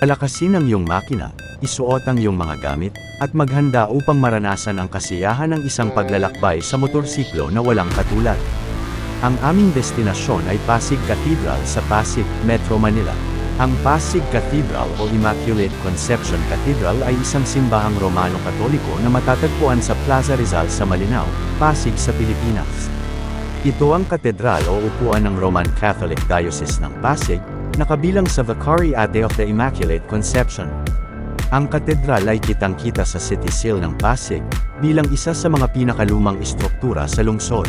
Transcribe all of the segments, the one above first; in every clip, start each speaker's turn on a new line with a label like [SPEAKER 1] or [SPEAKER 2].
[SPEAKER 1] Palakasin ang iyong makina, isuot ang iyong mga gamit, at maghanda upang maranasan ang kasiyahan ng isang paglalakbay sa motorsiklo na walang katulad. Ang aming destinasyon ay Pasig Cathedral sa Pasig, Metro Manila. Ang Pasig Cathedral o Immaculate Conception Cathedral ay isang simbahang Romano-Katoliko na matatagpuan sa Plaza Rizal sa Malinao, Pasig sa Pilipinas. Ito ang katedral o upuan ng Roman Catholic Diocese ng Pasig, nakabilang sa Vicariate of the Immaculate Conception. Ang katedral ay kitang-kita sa City Seal ng Pasig, bilang isa sa mga pinakalumang istruktura sa lungsod.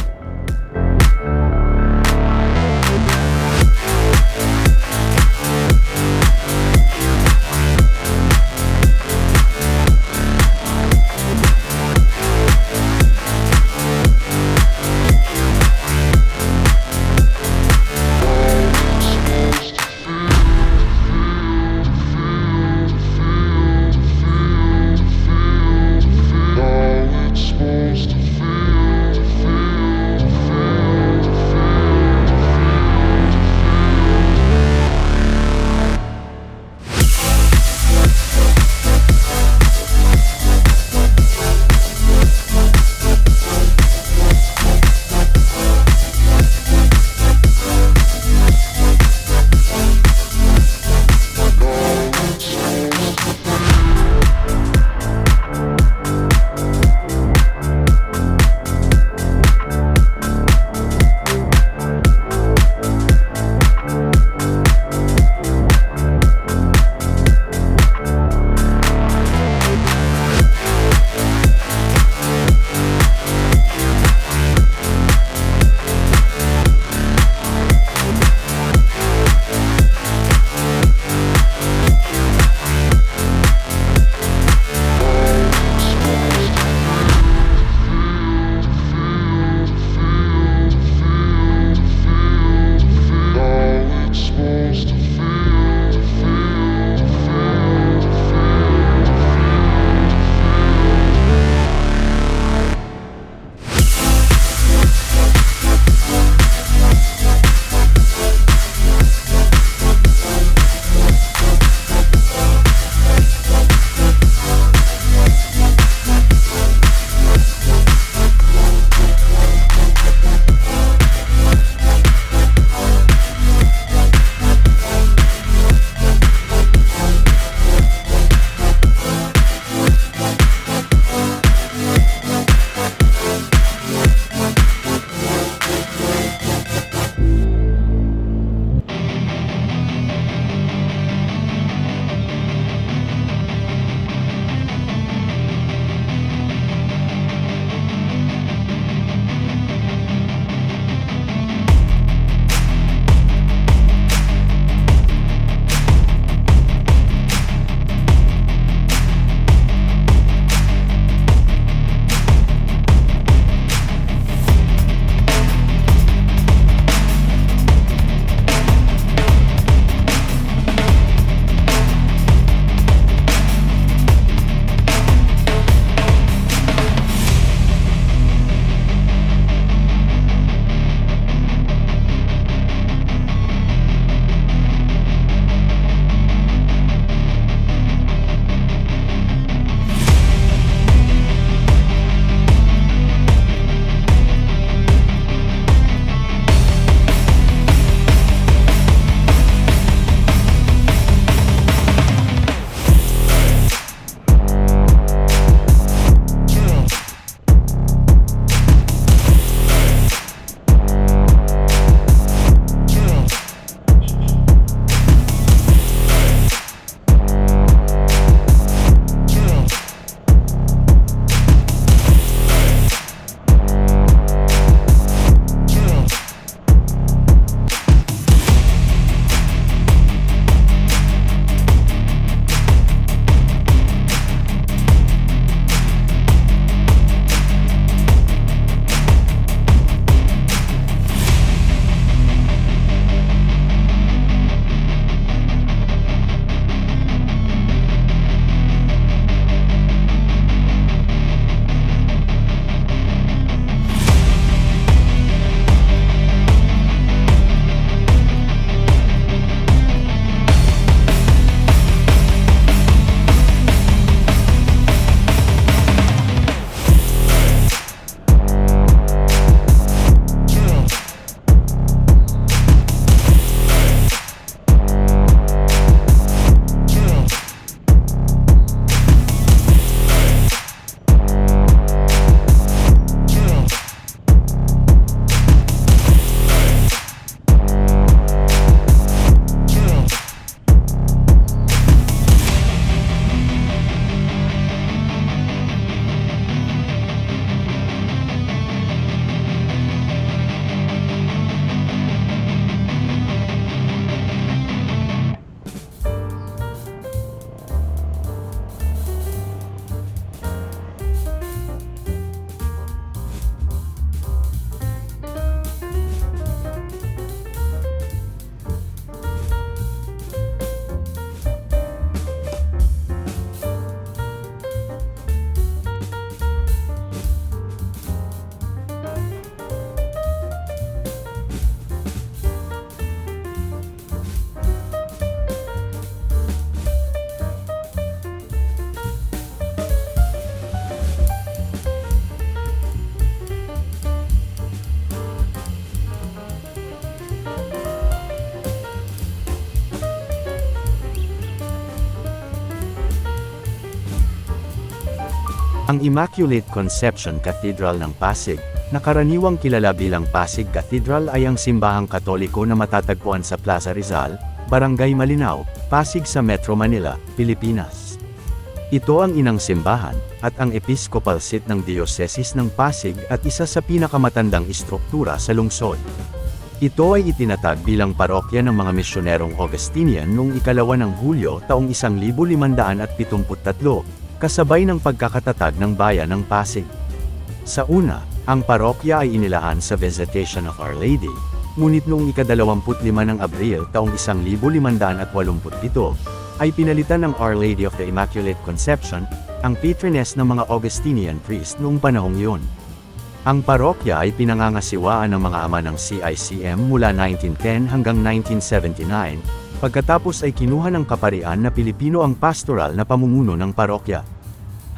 [SPEAKER 1] Ang Immaculate Conception Cathedral ng Pasig, na karaniwang kilala bilang Pasig Cathedral ay ang simbahang katoliko na matatagpuan sa Plaza Rizal, Barangay Malinaw, Pasig sa Metro Manila, Pilipinas. Ito ang inang simbahan, at ang episcopal seat ng Diocese ng Pasig at isa sa pinakamatandang istruktura sa lungsod. Ito ay itinatag bilang parokya ng mga misyonerong Augustinian noong ikalawa ng Hulyo taong 1573, kasabay ng pagkakatatag ng bayan ng Pasig. Sa una, ang parokya ay inilaan sa Visitation of Our Lady, ngunit noong ika-25 ng Abril taong 1587, ay pinalitan ng Our Lady of the Immaculate Conception, ang patroness ng mga Augustinian priest noong panahong yun. Ang parokya ay pinangangasiwaan ng mga ama ng CICM mula 1910 hanggang 1979, pagkatapos ay kinuha ng kaparian na Pilipino ang pastoral na pamumuno ng parokya.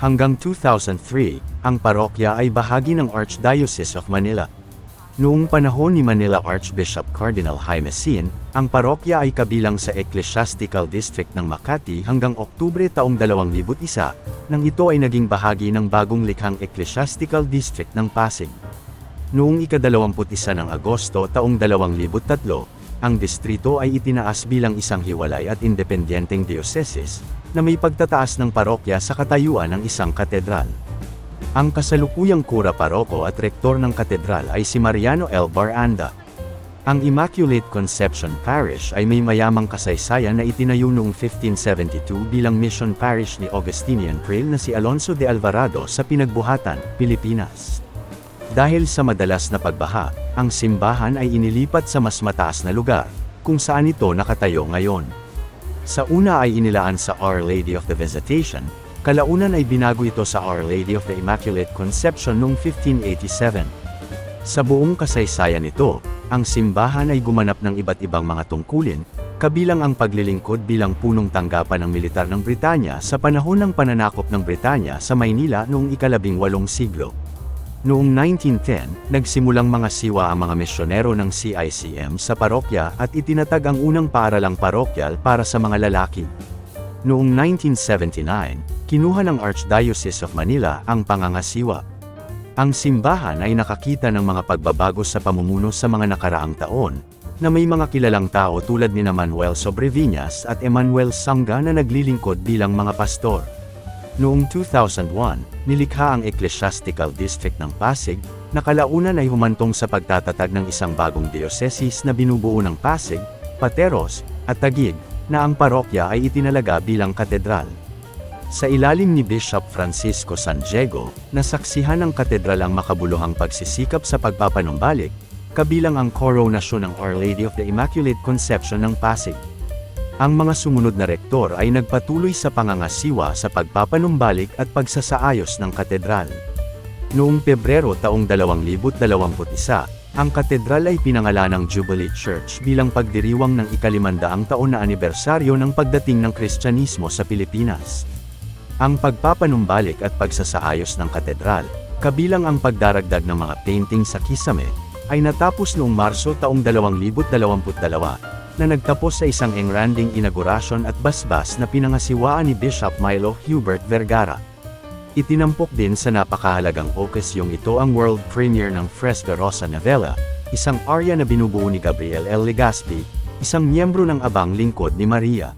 [SPEAKER 1] Hanggang 2003, ang parokya ay bahagi ng Archdiocese of Manila. Noong panahon ni Manila Archbishop Cardinal Jaime Sin, ang parokya ay kabilang sa Ecclesiastical District ng Makati hanggang Oktubre taong 2001, nang ito ay naging bahagi ng bagong likhang Ecclesiastical District ng Pasig. Noong ika-21 ng Agosto taong 2003, ang distrito ay itinaas bilang isang hiwalay at independenteng dioceses, na may pagtataas ng parokya sa katayuan ng isang katedral. Ang kasalukuyang kura paroko at rektor ng katedral ay si Mariano L. Baranda. Ang Immaculate Conception Parish ay may mayamang kasaysayan na itinayo noong 1572 bilang mission parish ni Augustinian Trail na si Alonso de Alvarado sa Pinagbuhatan, Pilipinas. Dahil sa madalas na pagbaha, ang simbahan ay inilipat sa mas mataas na lugar, kung saan ito nakatayo ngayon. Sa una ay inilaan sa Our Lady of the Visitation, Kalaunan ay binago ito sa Our Lady of the Immaculate Conception noong 1587. Sa buong kasaysayan nito, ang simbahan ay gumanap ng iba't ibang mga tungkulin, kabilang ang paglilingkod bilang punong tanggapan ng militar ng Britanya sa panahon ng pananakop ng Britanya sa Maynila noong ikalabing walong siglo. Noong 1910, nagsimulang mga siwa ang mga misyonero ng CICM sa parokya at itinatag ang unang paaralang parokyal para sa mga lalaki. Noong 1979, kinuha ng Archdiocese of Manila ang pangangasiwa. Ang simbahan ay nakakita ng mga pagbabago sa pamumuno sa mga nakaraang taon, na may mga kilalang tao tulad ni Manuel Sobreviñas at Emmanuel Sangga na naglilingkod bilang mga pastor. Noong 2001, nilikha ang Ecclesiastical District ng Pasig, na kalaunan ay humantong sa pagtatatag ng isang bagong dioceses na binubuo ng Pasig, Pateros, at Taguig, na ang parokya ay itinalaga bilang katedral. Sa ilalim ni Bishop Francisco San Diego, nasaksihan ng katedral ang makabuluhang pagsisikap sa pagpapanumbalik, kabilang ang koronasyon ng Our Lady of the Immaculate Conception ng Pasig. Ang mga sumunod na rektor ay nagpatuloy sa pangangasiwa sa pagpapanumbalik at pagsasaayos ng katedral. Noong Pebrero taong 2021, ang katedral ay pinangalanang Jubilee Church bilang pagdiriwang ng ikalimandaang taon na anibersaryo ng pagdating ng Kristyanismo sa Pilipinas. Ang pagpapanumbalik at pagsasaayos ng katedral, kabilang ang pagdaragdag ng mga painting sa kisame, ay natapos noong Marso taong 2022, na nagtapos sa isang engranding inaugurasyon at basbas na pinangasiwaan ni Bishop Milo Hubert Vergara. Itinampok din sa napakahalagang okasyong ito ang world premiere ng Fresca Rosa Novella, isang arya na binubuo ni Gabriel L. Legaspi, isang miyembro ng abang lingkod ni Maria.